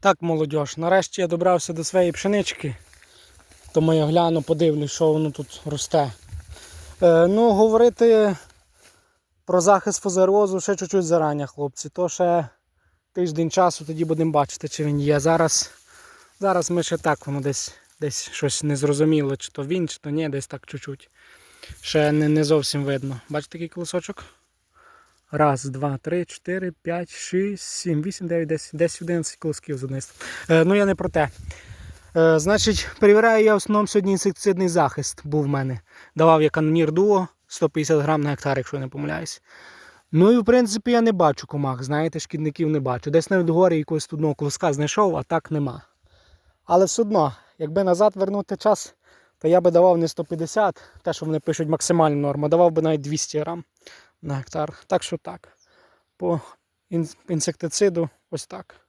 Так, молодь, нарешті я добрався до своєї пшенички. Тому я гляну, подивлюсь, що воно тут росте. Е, ну, говорити про захист фузарозу ще чуть-чуть зарання, хлопці. То ще тиждень часу тоді будемо бачити, чи він є. Зараз, зараз ми ще так, воно десь, десь щось незрозуміло, чи то він, чи то ні, десь так чуть-чуть. Ще не, не зовсім видно. Бачите такий колосочок? Раз, два, три, чотири, п'ять, шість, сім, вісім, дев'ять, десять, десять, одинадцять колосків з. Е, ну я не про те. Е, значить, перевіряю я в основному сьогодні інсектицидний захист був в мене. Давав я канонір дуо 150 грам на гектар, якщо я не помиляюсь. Ну і в принципі я не бачу комах, знаєте, шкідників не бачу. Десь навіть горі якогось одного колоска знайшов, а так нема. Але все одно, якби назад вернути час, то я би давав не 150, те, що вони пишуть максимальну норму, давав би навіть 200 грам на гектар. Так що так. По інсектициду ось так.